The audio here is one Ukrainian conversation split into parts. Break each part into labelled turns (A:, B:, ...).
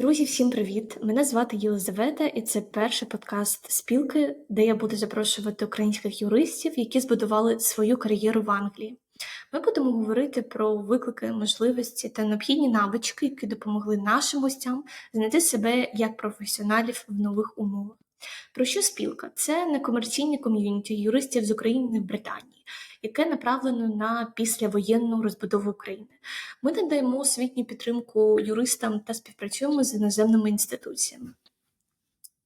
A: Друзі, всім привіт! Мене звати Єлизавета, і це перший подкаст спілки, де я буду запрошувати українських юристів, які збудували свою кар'єру в Англії. Ми будемо говорити про виклики, можливості та необхідні навички, які допомогли нашим гостям знайти себе як професіоналів в нових умовах. Про що спілка? Це некомерційне ком'юніті юристів з України в Британії, яке направлено на післявоєнну розбудову України. Ми надаємо освітню підтримку юристам та співпрацюємо з іноземними інституціями.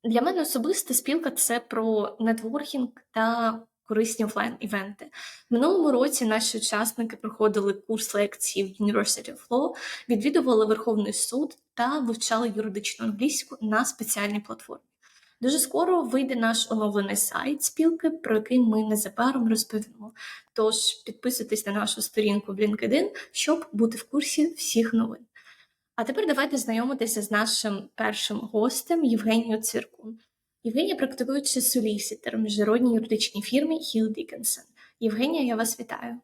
A: Для мене особисто спілка це про нетворкінг та корисні офлайн-івенти. Минулому році наші учасники проходили курс лекцій в University of Law, відвідували Верховний суд та вивчали юридичну англійську на спеціальній платформі. Дуже скоро вийде наш оновлений сайт спілки, про який ми незабаром розповімо. Тож підписуйтесь на нашу сторінку в LinkedIn, щоб бути в курсі всіх новин. А тепер давайте знайомитися з нашим першим гостем Євгенією Циркун. Євгенія практикуючи солісітер в міжнародній юридичній фірмі Hill Dickinson. Євгенія, я вас вітаю.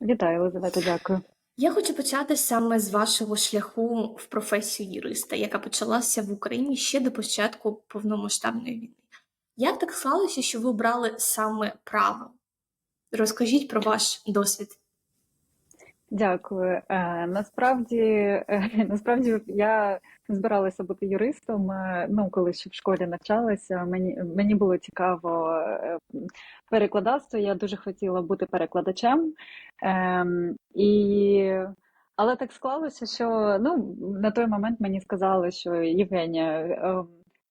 B: Вітаю, Елизавета, дякую.
A: Я хочу почати саме з вашого шляху в професію юриста, яка почалася в Україні ще до початку повномасштабної війни. Як так склалося, що ви обрали саме право? Розкажіть про ваш досвід.
B: Дякую. Е, насправді, е, насправді я збиралася бути юристом. Е, ну, коли ще в школі навчалася, мені мені було цікаво е, перекладацтво. Я дуже хотіла бути перекладачем. Е, і... Але так склалося, що ну, на той момент мені сказали, що Євгенія, е,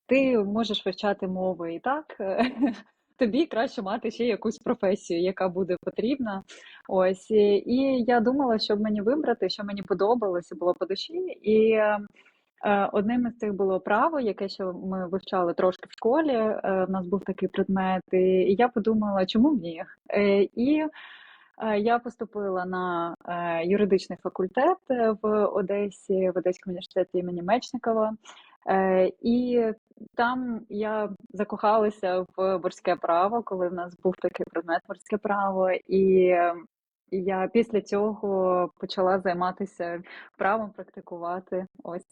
B: ти можеш вивчати мови і так. тобі краще мати ще якусь професію, яка буде потрібна. Ось і я думала, щоб мені вибрати, що мені подобалося, було по душі. І одним із цих було право, яке ще ми вивчали трошки в школі. Е, У нас був такий предмет, і я подумала, чому ні? Е, і е, я поступила на е, юридичний факультет в Одесі, в Одеському університеті імені Мечникова. Е, і там я закохалася в морське право, коли в нас був такий предмет морське право, і я після цього почала займатися правом, практикувати. Ось.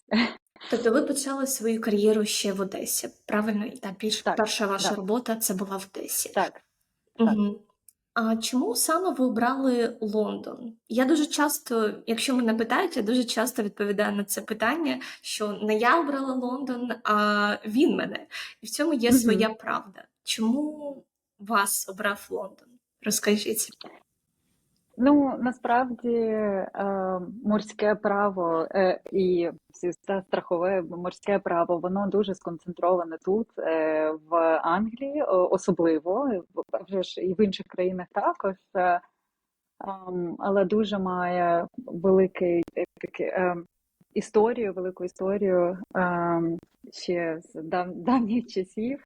A: Тобто ви почали свою кар'єру ще в Одесі, правильно? І та більш
B: Так,
A: перша ваша
B: так.
A: робота це була в Одесі.
B: Так.
A: Угу. А чому саме ви обрали Лондон? Я дуже часто, якщо мене питають, я дуже часто відповідаю на це питання, що не я обрала Лондон, а він мене. І в цьому є своя правда. Чому вас обрав Лондон? Розкажіть.
B: Ну насправді е, морське право е, і всі страхове морське право, воно дуже сконцентроване тут, е, в Англії, особливо вже ж і в інших країнах також. Ем, але дуже має великий такий, історію, велику історію ем, ще з дав, давніх часів.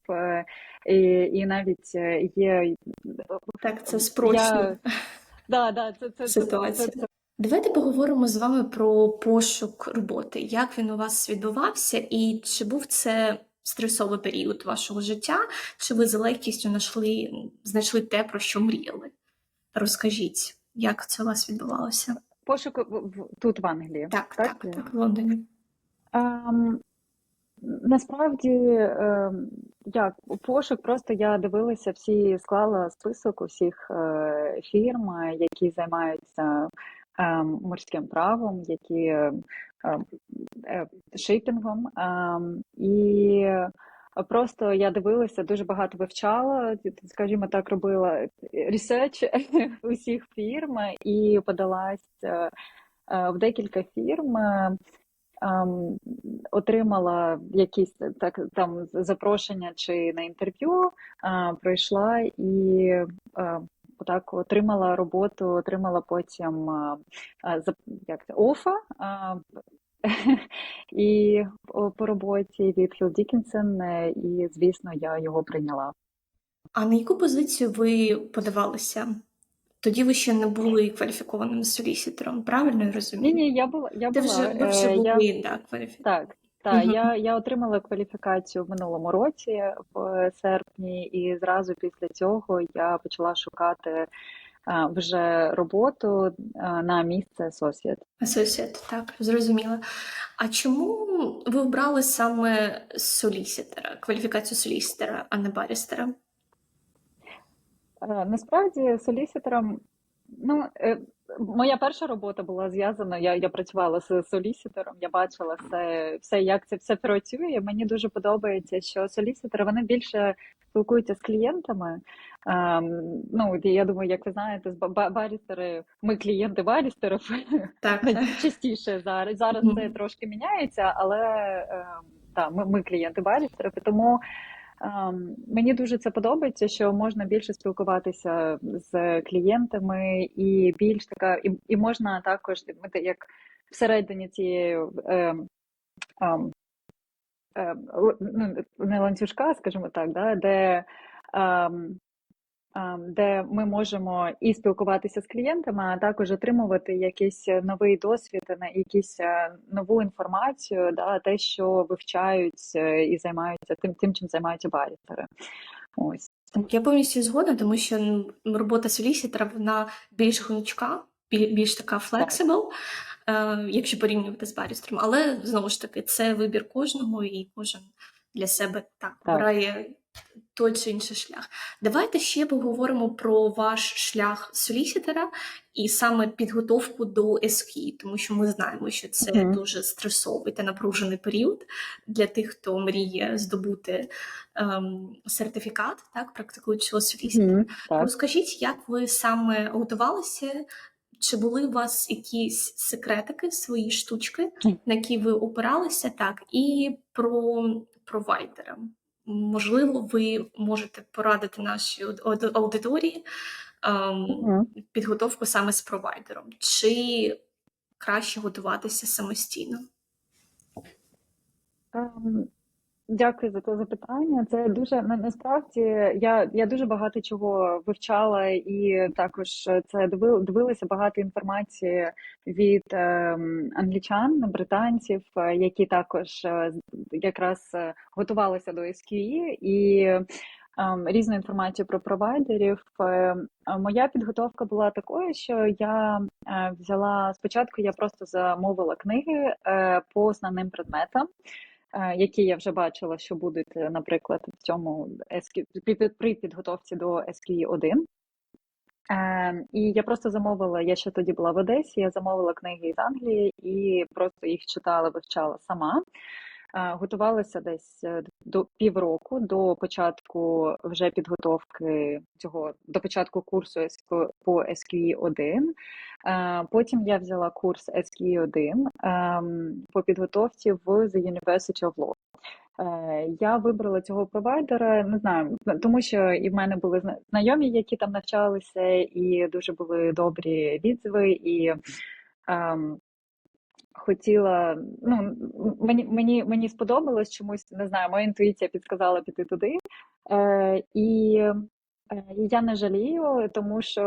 B: І, і навіть є
A: Так, це спрощує
B: Да, да, це, це,
A: ситуацію.
B: це, це,
A: Давайте поговоримо з вами про пошук роботи. Як він у вас відбувався, і чи був це стресовий період вашого життя, чи ви з легкістю знайшли, знайшли те, про що мріяли? Розкажіть, як це у вас відбувалося?
B: пошук в- в- тут в Англії.
A: Так, так,
B: Так,
A: так, в Лондоні.
B: Ем, насправді, ем, як пошук, просто я дивилася всі, склала список усіх е, фірм, е, які займаються ем, морським правом, які е, е, шипінгом. І просто я дивилася, дуже багато вивчала, скажімо так, робила ресерч усіх фірм і подалась е, е, в декілька фірм. Отримала якісь так там запрошення чи на інтерв'ю, пройшла і так отримала роботу, отримала потім як це, офа. І по роботі від Dickinson, е, і звісно, я його прийняла.
A: А на яку позицію ви подавалися? Тоді ви ще не були кваліфікованим солісітером, правильно я розумію?
B: ні, я була, я
A: Ти
B: була.
A: вже, ви вже
B: е, я,
A: були, так, кваліфіковані.
B: так, так,
A: Мгм.
B: я, я отримала кваліфікацію в минулому році в серпні, і зразу після цього я почала шукати а, вже роботу а, на місце Associate.
A: Associate, так, зрозуміло. А чому ви обрали саме солісітера, кваліфікацію солісітера, а не барістера?
B: Е, Насправді солісітером, ну, е, моя перша робота була зв'язана. Я, я працювала з солісітером, я бачила все, все, як це все працює. Мені дуже подобається, що солісітери вони більше спілкуються з клієнтами. Ем, ну, я думаю, як ви знаєте, з ба- ба- барістери, ми клієнти барістерів
A: Так, так.
B: частіше зараз. Зараз це трошки міняється, але ем, та, ми, ми клієнти барістерів, тому. Ем, Мені дуже це подобається, що можна більше спілкуватися з клієнтами, і більш така, і, і можна також як всередині цієї ем, ем, ну, не ланцюжка, скажімо так, да, де, де ми можемо і спілкуватися з клієнтами, а також отримувати якийсь новий досвід, на якусь е, нову інформацію, да, те, що вивчають е, і займаються тим, тим чим займаються барістери. Ось.
A: Я повністю згодна, тому що робота солісітера вона більш гнучка, більш така флексибл, е, якщо порівнювати з барістером. Але знову ж таки, це вибір кожного, і кожен для себе так
B: Так.
A: обирає той чи інший шлях. Давайте ще поговоримо про ваш шлях солісітера і саме підготовку до SQ, тому що ми знаємо, що це
B: Мгм.
A: дуже стресовий та напружений період для тих, хто мріє здобути ем, сертифікат, так, практикуючого солістера.
B: Мгм, Так.
A: Розкажіть, як ви саме готувалися? Чи були у вас якісь секретики, свої штучки, на які ви опиралися, так, і про провайдера? Можливо, ви можете порадити нашій аудиторії ем, підготовку саме з провайдером, чи краще готуватися самостійно?
B: Дякую за це запитання. Це дуже на, насправді я, я дуже багато чого вивчала і також це диви- дивилася багато інформації від ем, англічан, британців, е, які також е, якраз е, готувалися до SQE і ем, різну інформацію про провайдерів. Е, Моя підготовка була такою, що я е, взяла спочатку, я просто замовила книги е, по основним предметам е, які я вже бачила, що будуть, е, наприклад, в цьому при- підготовці до SQE 1. Е, і я просто замовила, я ще тоді була в Одесі, я замовила книги з Англії і просто їх читала, вивчала сама. Готувалася десь е, до півроку до початку вже підготовки цього до початку курсу по SQE 1. Е, Потім я взяла курс SQE 1 ем, по підготовці в The University of Law. Е, Я вибрала цього провайдера, не знаю, тому що і в мене були зна- знайомі, які там навчалися, і дуже були добрі відзиви, і ем, хотіла, ну, мені, мені, мені сподобалось чомусь, не знаю, моя інтуїція підсказала піти туди. Е, і е, я не жалію, тому що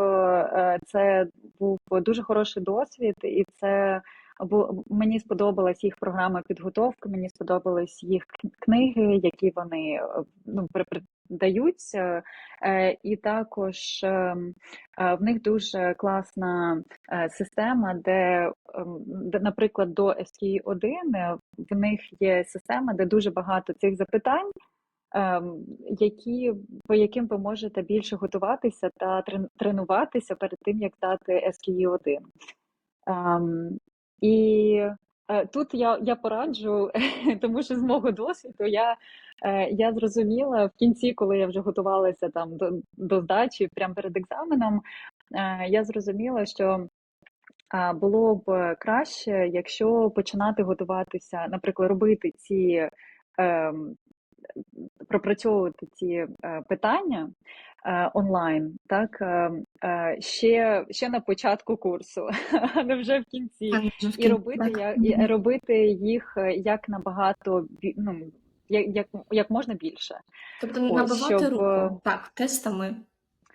B: е, це був дуже хороший досвід, і це бу- мені сподобалась їх програма підготовки, мені сподобались їх книги, які вони ну, при- даються. Е, І також ем, е, в них дуже класна е, система, де, ем, де, наприклад, до SQE 1 е, в них є система, де дуже багато цих запитань. ем, Які по яким ви можете більше готуватися та тренуватися перед тим, як здати SQE 1. Ем, і е, тут я, я пораджу, тому що з мого досвіду я, е, я зрозуміла в кінці, коли я вже готувалася там до, до здачі, прямо перед екзаменом, е, я зрозуміла, що було б краще, якщо починати готуватися, наприклад, робити ці. ем, пропрацьовувати ці е, питання е, онлайн, так е, е, ще, ще на початку курсу, а не вже в кінці, і робити я, і робити їх е, як набагато ну, як, як, як можна більше.
A: Тобто
B: Ось,
A: набивати
B: щоб, е,
A: руку так, тестами,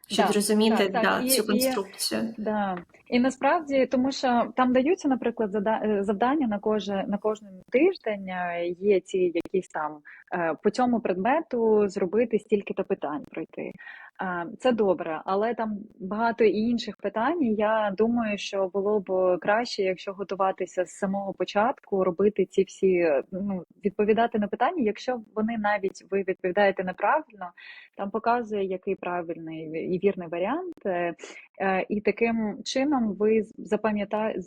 A: щоб
B: Да,
A: зрозуміти
B: так, так,
A: да,
B: і-
A: цю
B: і-
A: конструкцію.
B: Да. І насправді, тому що там даються, наприклад, е, завдання на кожен на кожен тиждень. е, Є ці якісь там е, по цьому предмету зробити стільки-то питань пройти. Це добре, але там багато і інших питань. Я думаю, що було б краще, якщо готуватися з самого початку, робити ці всі ну відповідати на питання. Якщо вони навіть ви відповідаєте неправильно, там показує який правильний і вірний варіант, Е, е, і таким чином ви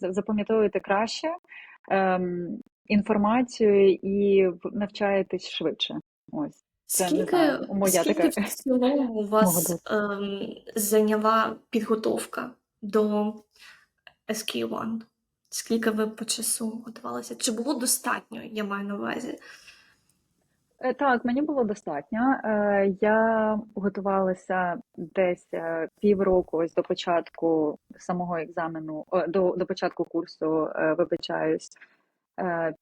B: запам'ятовуєте краще ем, інформацію і навчаєтесь швидше. Ось. Це не
A: Скільки,
B: знаю, моя
A: скільки
B: така
A: в цілому у
B: мого
A: вас
B: досвіду.
A: ем, зайняла підготовка до SQ1? Скільки ви по часу готувалися? Чи було достатньо, я маю на увазі?
B: Е, Так, мені було достатньо. Е, Я готувалася десь е, півроку ось до початку самого екзамену, о, до, до початку курсу, е, вибачаюсь,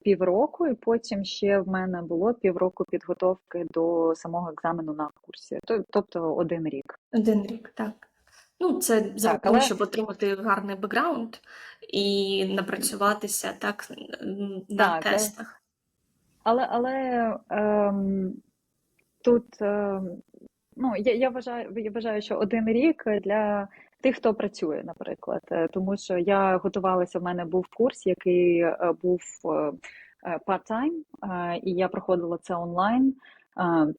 B: півроку, і потім ще в мене було півроку підготовки до самого екзамену на курсі, тобто один рік.
A: Один рік, так. Ну, це за
B: Так,
A: того,
B: але
A: щоб отримати гарний бекграунд і напрацюватися так на
B: так, е,
A: тестах.
B: але але ем, тут ем, ну я, я вважаю, я вважаю, що один рік для тих, хто працює, наприклад, Е, тому що я готувалася. В мене був курс, який е, був е, part-time, і я проходила це онлайн.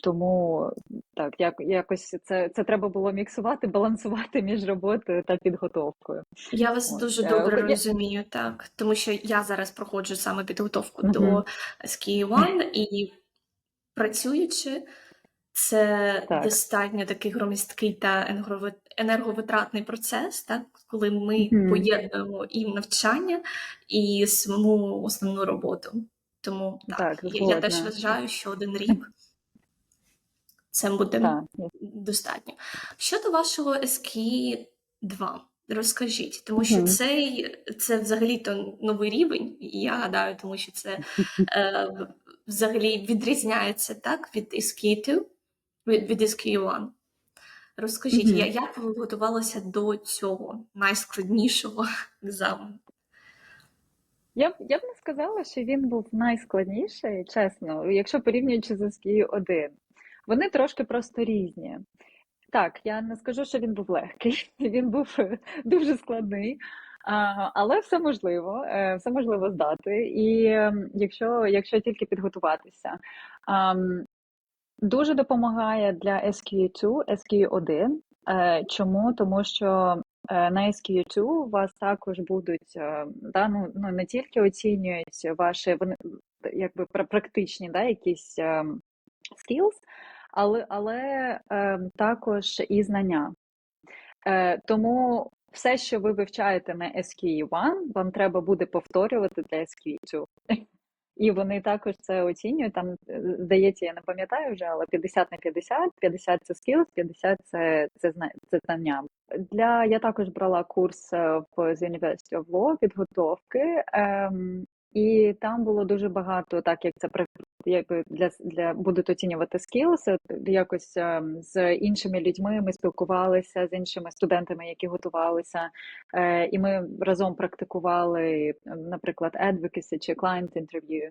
B: Тому так, як якось це, це треба було міксувати, балансувати між роботою та підготовкою.
A: Я вас
B: Ось
A: дуже добре
B: я-
A: розумію, так. Тому що я зараз проходжу саме підготовку
B: Мгм.
A: до SKI-1 і працюючи, це
B: Так.
A: достатньо такий громісткий та енергови- енерговитратний процес, так, коли ми
B: Мгм.
A: поєднуємо і навчання, і саму основну роботу. Тому так,
B: Так,
A: я, я теж
B: згодна.
A: вважаю, що один рік це буде
B: Так,
A: достатньо. Щодо вашого SKI 2, розкажіть, тому що
B: Мгм.
A: цей це взагалі-то новий рівень, і я гадаю, тому що це е, взагалі відрізняється так від SKI 2, від, від 1. Розкажіть,
B: Мгм.
A: я, як ви готувалися до цього найскладнішого екзамену?
B: Я б я б не сказала, що він був найскладніший, чесно, якщо порівнюючи з SKI 1. Вони трошки просто різні. Так, я не скажу, що він був легкий, він був дуже складний, але все можливо, е, все можливо здати. І ем, якщо, якщо тільки підготуватися. Дуже допомагає для SQE2, SQE1. Е, Чому? Тому що е, на SQE2 у вас також будуть е, да, ну, ну, не тільки оцінюють ваші якби практичні да, якісь skills, але, але також і знання. Тому все, що ви вивчаєте на SQE1, вам треба буде повторювати для SQE2. І вони також це оцінюють. Там, е, здається, я не пам'ятаю вже, але 50 на 50, 50 це skills, 50 це, це, це знання. Для, я також брала курс е, в The University of Law підготовки, ем, і там було дуже багато, так як це якби для, для будуть оцінювати от якось ем, з іншими людьми ми спілкувалися з іншими студентами, які готувалися, е, і ми разом практикували, наприклад, advocacy чи client interview.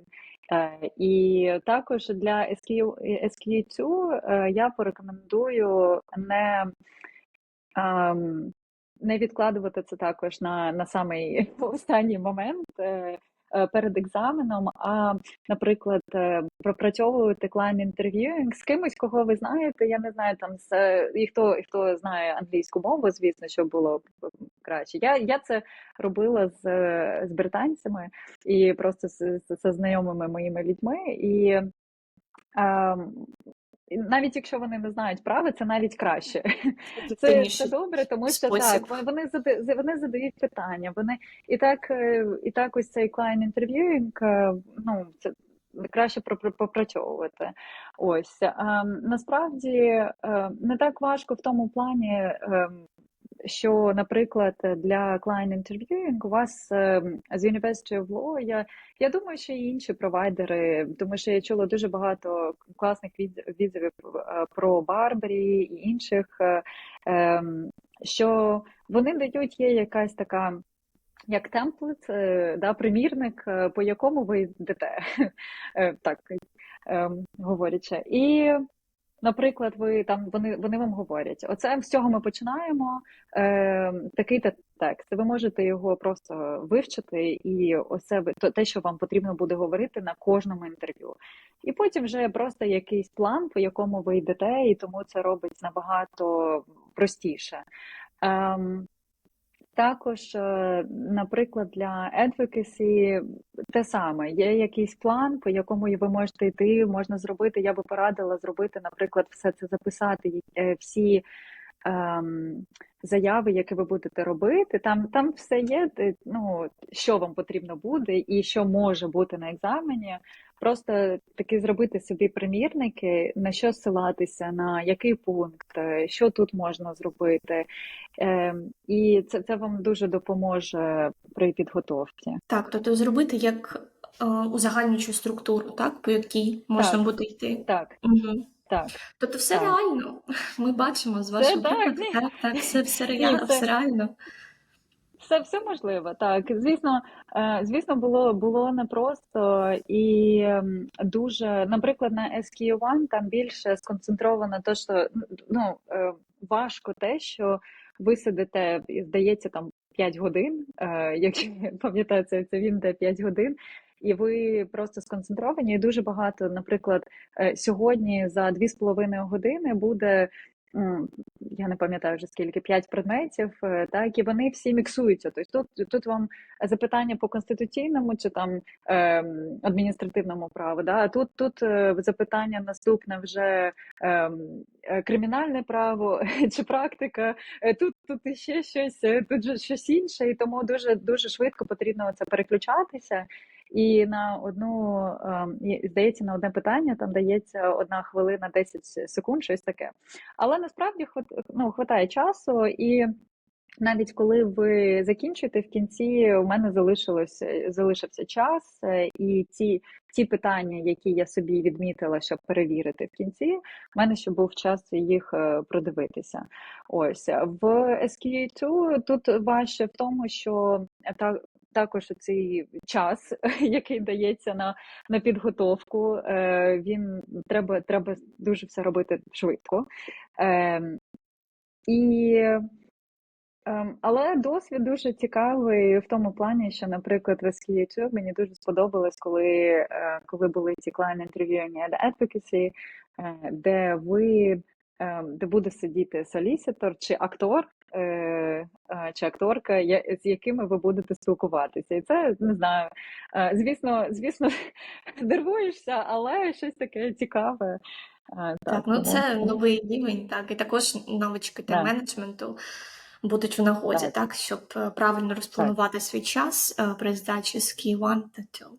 B: Е, І також для SQ, SQ2 е, я порекомендую не, ем, не відкладувати це також на, на самий останній момент е, е, перед екзаменом, а, наприклад, е, пропрацьовувати client interviewing з кимось, кого ви знаєте. Я не знаю там з е, і хто і хто знає англійську мову, звісно, що було краще. Я, я це робила з, е, з британцями і просто з, з, з знайомими моїми людьми. Ем, і навіть якщо вони не знають прави, це навіть краще. Це, це добре, тому що
A: спосіб.
B: так вони задають, вони задають питання. Вони і так, е, і так ось цей клайн інтерв'юінг. ну це краще попрацьовувати. Ось а, насправді е, не так важко в тому плані. Що, наприклад, для client interviewing у вас е, з University of Law, я, я думаю, що і інші провайдери, тому що я чула дуже багато класних від- відзивів е, про Барбарі і інших, е, ем, що вони дають є якась така. Як темплет, да, примірник, по якому ви йдете, так ем, говорячи. І Наприклад, ви там вони вони вам говорять: оце з цього ми починаємо. Е, такий та текст. Ви можете його просто вивчити, і оце то те, що вам потрібно буде говорити на кожному інтерв'ю. І потім вже просто якийсь план, по якому ви йдете, і тому це робить набагато простіше. Ем, також, е, наприклад, для advocacy те саме. Є якийсь план, по якому ви можете йти, можна зробити. Я би порадила зробити, наприклад, все це записати, е, всі ем, заяви, які ви будете робити. Там там все є, ну, що вам потрібно буде і що може бути на екзамені. Просто таки зробити собі примірники, на що ссилатися, на який пункт, е, що тут можна зробити. Е, і це, це вам дуже допоможе при підготовці.
A: Так, тобто зробити як е, узагальнюючу структуру, так, по якій можна
B: Так.
A: буде йти.
B: Так,
A: Угу.
B: так.
A: Тобто все
B: Так.
A: реально. Ми бачимо з вашого
B: так,
A: Так, так, все, все, реально, все реально.
B: Все, все можливо, так. Звісно, е, звісно, було було непросто і ем, дуже, наприклад, на SQ1 там більше сконцентровано те, що ну е, важко те, що ви сидите, здається, там 5 годин, е, якщо я пам'ятаю, це, він де 5 годин. І ви просто сконцентровані. І дуже багато, наприклад, сьогодні за 2,5 години буде я не пам'ятаю вже скільки, п'ять предметів, е, так, і вони всі міксуються. Тобто тут, тут вам запитання по конституційному чи там ем, адміністративному праву, да, а тут, тут е, запитання наступне вже ем, е, кримінальне право чи практика, Е, тут, тут іще щось, е, тут же щось інше, і тому дуже, дуже швидко потрібно це переключатися. І на одну, ем, здається, на одне питання там дається одна хвилина 10 секунд, щось таке. Але насправді ну, хватає часу, і навіть коли ви закінчуєте в кінці, у мене залишилось залишився час, е, і ті, ті питання, які я собі відмітила, щоб перевірити в кінці, в мене ще був час їх е, продивитися. Ось в SQA2 тут важче в тому, що та. Також цей час, який дається на на підготовку, е, він треба треба дуже все робити швидко. Е, і Ем, Але досвід дуже цікавий в тому плані, що, наприклад, в SQA2 мені дуже сподобалось, коли, е, коли були ці client interviewing and advocacy, е, де ви де буде сидіти солісітор чи актор, е, е, чи акторка, я- з якими ви будете спілкуватися. І це не знаю. е, Звісно, звісно, нервуєшся, але щось таке цікаве. Е,
A: Так, ну
B: тому-
A: це новий рівень, так, і також навички
B: Так.
A: тайм-менеджменту будуть в нагоді,
B: Так.
A: так, щоб е, правильно розпланувати свій час при здачі з Key 1 та 2.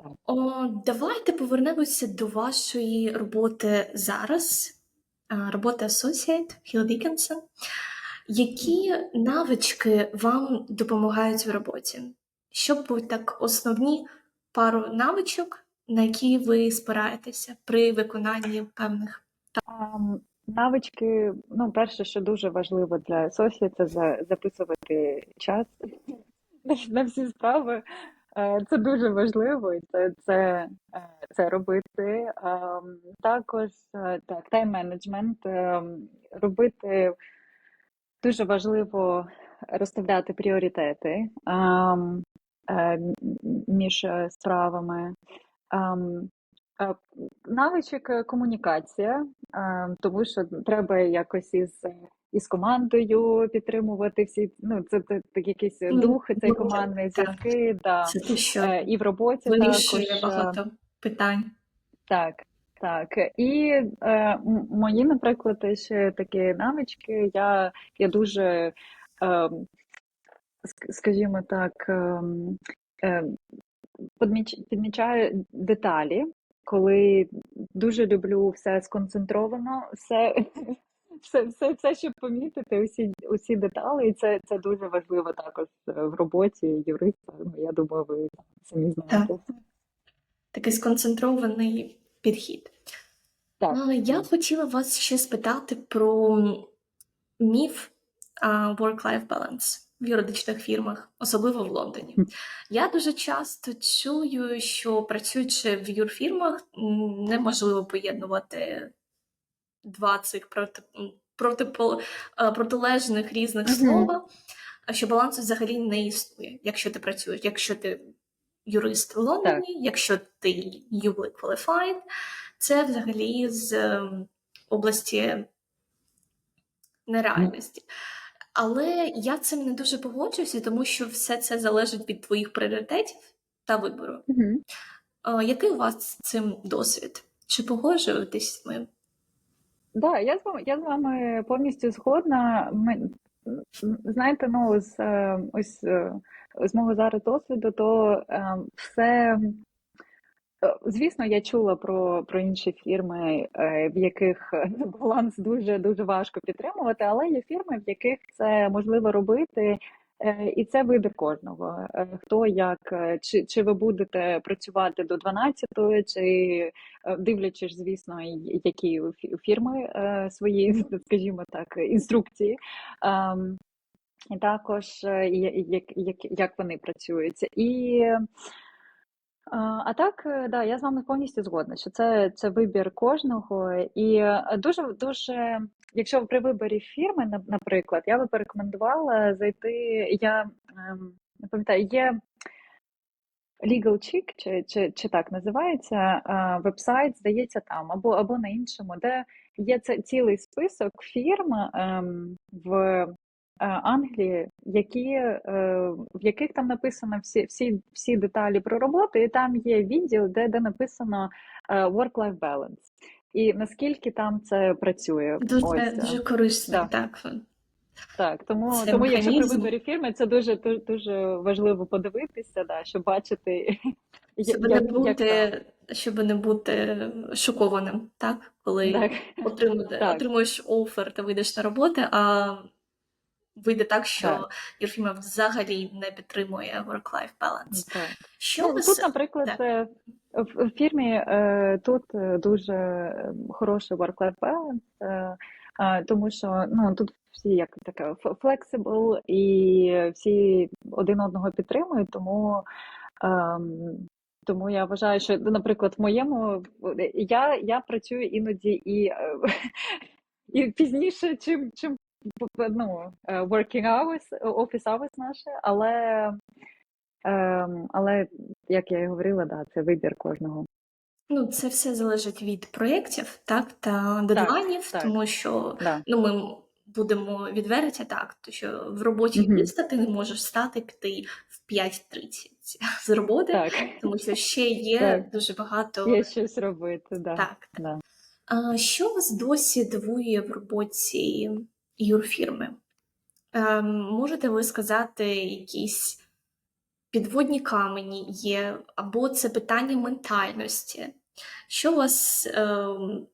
B: Так.
A: О, давайте повернемося до вашої роботи зараз, роботи Associate Hill Dickinson. Які навички вам допомагають в роботі? Що будуть так основні пару навичок, на які ви спираєтеся при виконанні певних
B: Навички, ну, перше, що дуже важливо для Сосі, це за- записувати час на, на всі справи. Е, Це дуже важливо, і це, це, е, це робити. Також е, так, тайм-менеджмент. ем, Робити дуже важливо розставляти пріоритети е, між справами. Ам, е, Навичок е, комунікація, тому що треба якось із, із командою підтримувати всі. Ну, це, це, якийсь
A: Ну,
B: дух, цей
A: ну,
B: командний зв'язки. Да.
A: це що
B: І в роботі
A: вирішує
B: також.
A: багато питань.
B: Так, так. І е, мої, наприклад, ще такі навички. Я, я дуже, е, скажімо так, е, подміч- підмічаю деталі, коли дуже люблю все сконцентровано, все. Все, все, все, щоб помітити, усі, усі деталі, і це, це дуже важливо також е, в роботі юриста. Ну, я думаю, ви самі знаєте.
A: Такий сконцентрований підхід.
B: Так.
A: Я хотіла вас ще спитати про міф work-life balance. в юридичних фірмах, особливо в Лондоні. Я дуже часто чую, що працюючи в юрфірмах, неможливо поєднувати два цих проти, м, протипол- е, протилежних різних слова, що балансу взагалі не існує, якщо ти працюєш, якщо ти юрист в Лондоні, якщо ти ULE Qualified, це взагалі з ем, області нереальності. Але я цим не дуже погоджуюся, тому що все це залежить від твоїх пріоритетів та вибору. А, який у вас з цим досвід? Чи погоджуєтесь з ним?
B: Да, я з вами, я з вами повністю згодна. Ми, знаєте, ну, з, е, ось, е, з мого зараз досвіду, то е, все, е, звісно, я чула про, про інші фірми, е, в яких баланс дуже, дуже важко підтримувати, але є фірми, в яких це можливо робити. І це вибір кожного. Хто як, чи, чи ви будете працювати до 12-ї, чи дивлячись, звісно, які фірми свої, скажімо так, інструкції. І також е, як, як, як вони працюють. І е, а так, е, да, я з вами повністю згодна, що це, це вибір кожного. І дуже дуже, якщо при виборі фірми, наприклад, я би порекомендувала зайти. Я ем, не пам'ятаю, є Legal Chick, чи, чи, чи так називається вебсайт, здається, там або або на іншому, де є цілий список фірм ем, в Англії, які, е, в яких там написано всі, всі, всі деталі про роботу, і там є відділ, де, де написано е, work-life balance. І наскільки там це працює.
A: Дуже,
B: Ось, е,
A: дуже корисно,
B: да.
A: так.
B: так, тому,
A: Це
B: тому якщо при виборі фірми, це дуже дуже, дуже важливо подивитися, да, щоб бачити,
A: Щоб не
B: як, як там.
A: бути, щоб не бути шокованим, так? Коли
B: Так,
A: отримуєш,
B: так,
A: отримуєш офер та вийдеш на роботу, а вийде так, що
B: так,
A: юрфірма взагалі не підтримує work-life balance.
B: так.
A: Що
B: Ну, тут, наприклад,
A: так,
B: е, в фірмі е, тут е, дуже е, хороший work-life balance, тому що ну, тут всі як таке flexible і всі один одного підтримують, тому, ем, тому я вважаю, що, наприклад, в моєму я, я працюю іноді і, і пізніше, чим, чим ну, е, working hours, office hours наші, але Ем, але, як я і говорила, да, це вибір кожного.
A: ну, це все залежить від проєктів, так, та дедлайнів,
B: так,
A: тому що
B: да.
A: ну, ми будемо відверті так, то що в роботі
B: Мгм.
A: юриста ти не можеш встати піти в 5.30 з роботи,
B: Так,
A: тому що ще є
B: так.
A: дуже багато
B: Є щось робити, да,
A: так.
B: да.
A: А що вас досі дивує в роботі юрфірми? Ем, можете ви сказати якісь підводні камені є, або це питання ментальності? Що вас ем,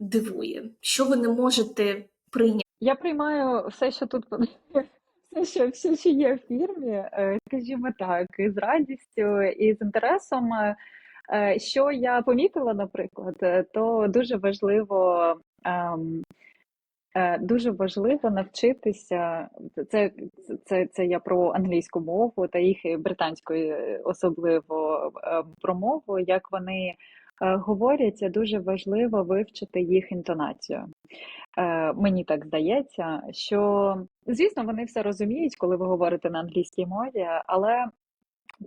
A: дивує? Що ви не можете прийняти?
B: Я приймаю все, що тут все, що, все, що є в фірмі, е, скажімо так, із радістю і з інтересом. Е, е, Що я помітила, наприклад, е, то дуже важливо. ем, Е, Дуже важливо навчитися. Це, це, це я про англійську мову та їх британською е, особливо е, про мову. Як вони е, говорять, дуже важливо вивчити їх інтонацію. Е, Мені так здається, що звісно вони все розуміють, коли ви говорите на англійській мові, але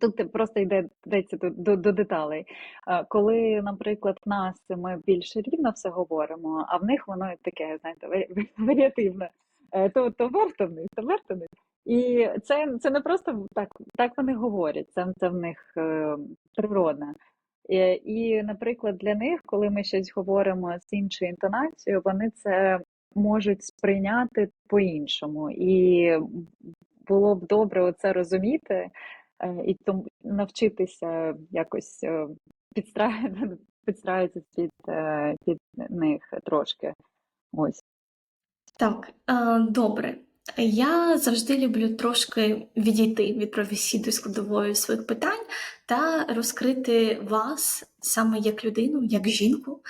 B: Тут просто йде йдеться до, до, до деталей. Е, Коли, наприклад, в нас ми більш рівно все говоримо, а в них воно таке, знаєте, варі- варіативне. Е, То, то вверх, то вниз, то вверх, вниз. І це, це не просто так, так вони говорять, це, це в них е, природне. І, і, наприклад, для них, коли ми щось говоримо з іншою інтонацією, вони це можуть сприйняти по-іншому. І було б добре це розуміти, і тому навчитися якось е, підстра- підстраюватися під, е, під них трошки. Ось.
A: Так, е, добре. Я завжди люблю трошки відійти від професійної складової своїх питань та розкрити вас саме як людину, як жінку.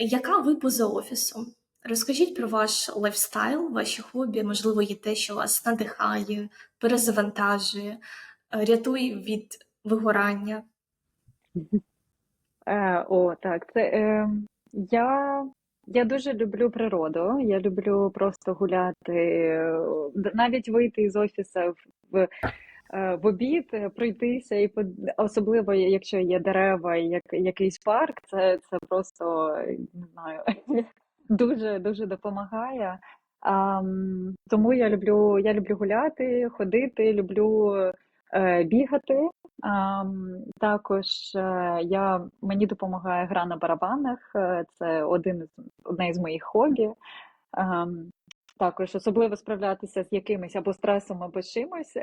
A: Яка ви поза офісом? Розкажіть про ваш лайфстайл, ваші хобі, можливо, є те, що вас надихає, перезавантажує, рятує від вигорання.
B: Е, о, так, це е, я, я дуже люблю природу. Я люблю просто гуляти, е, навіть вийти із офісу в, в, е, обід, е, пройтися, і особливо якщо є дерева і як, якийсь парк, це, це просто не знаю, дуже дуже допомагає. А, тому я люблю, я люблю гуляти, ходити, люблю бігати. Також е, я, мені допомагає гра на барабанах, е, це один із, одне із моїх хобі. Також особливо справлятися з якимось або стресом, або чимось,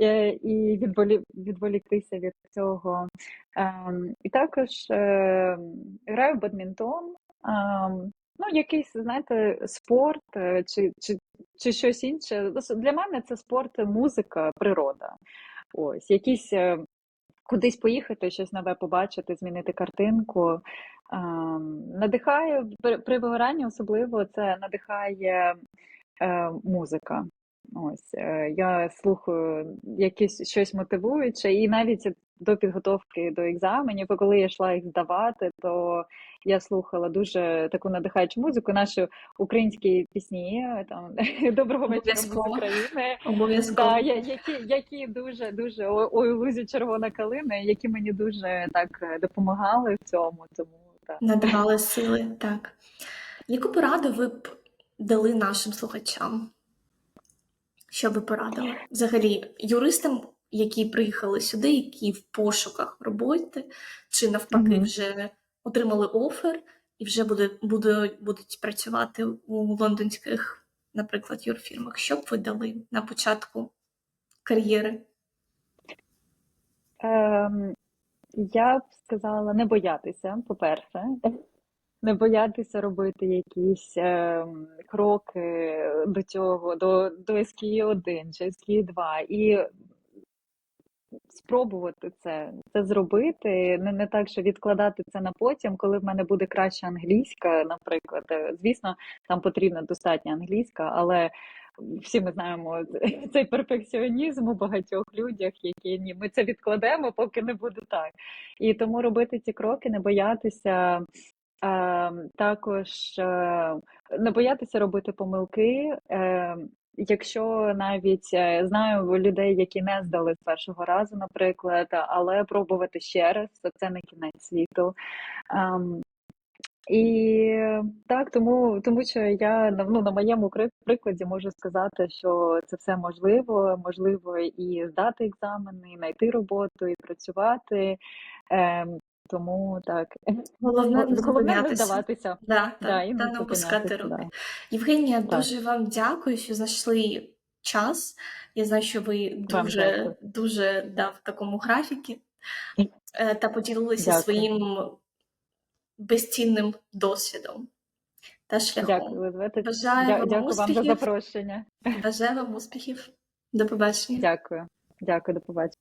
B: е, і відволі, відволіктися від цього. Ем, і також е, граю в бадмінтон. Ну, якийсь, знаєте, спорт е, чи, чи, чи щось інше. Для мене це спорт, музика, природа. Ось, якісь е, кудись поїхати, щось нове побачити, змінити картинку. Надихає при, вигоранні особливо це надихає е, музика. Ось е, я слухаю якісь щось мотивуюче, і навіть до підготовки до екзаменів, коли я йшла їх здавати, то я слухала дуже таку надихаючу музику, наші українські пісні там Доброго вечора, з. України.
A: Обов'язково
B: Да, які, які дуже дуже ой, лузі червона калина, які мені дуже так е, допомагали в цьому. Тому так.
A: надавали сили. Так. Яку пораду ви б дали нашим слухачам? Що ви порадили? Взагалі, юристам, які приїхали сюди, які в пошуках роботи, чи навпаки
B: Мгм.
A: вже отримали офер і вже буде, буде, будуть працювати у лондонських, наприклад, юрфірмах. Що б ви дали на початку кар'єри?
B: Ем, я б сказала не боятися, по-перше, не боятися робити якісь ем, кроки до цього, до, до SKE 1 чи SKE 2 і спробувати це, це зробити. Не, не так, що відкладати це на потім, коли в мене буде краща англійська, наприклад. Е, Звісно, там потрібна достатня англійська, але всі ми знаємо цей перфекціонізм у багатьох людях, які ні, ми це відкладемо, поки не буде так. І тому робити ці кроки, не боятися. Е, також е, не боятися робити помилки. Якщо навіть е, знаю людей, які не здали з першого разу, наприклад, але пробувати ще раз, це не кінець світу. Ем, і так, тому, тому що я ну, на моєму прикладі можу сказати, що це все можливо. Можливо і здати екзамени, і знайти роботу, і працювати. Тому так,
A: Головне не
B: здаватися.
A: Да,
B: Да,
A: та,
B: і
A: та
B: не
A: опускати руки.
B: да.
A: Євгенія,
B: Так.
A: дуже вам дякую, що знайшли час. Я знаю, що ви
B: Вам
A: дуже,
B: дякую.
A: дуже да, в такому графіки е, та поділилися
B: Дякую.
A: своїм безцінним досвідом та шляхом.
B: Дякую, Елизавета.
A: Бажаю
B: Дя-
A: вам
B: Дякую вам за
A: успіхів.
B: запрошення.
A: Бажаю вам успіхів. До побачення.
B: Дякую. Дякую, до побачення.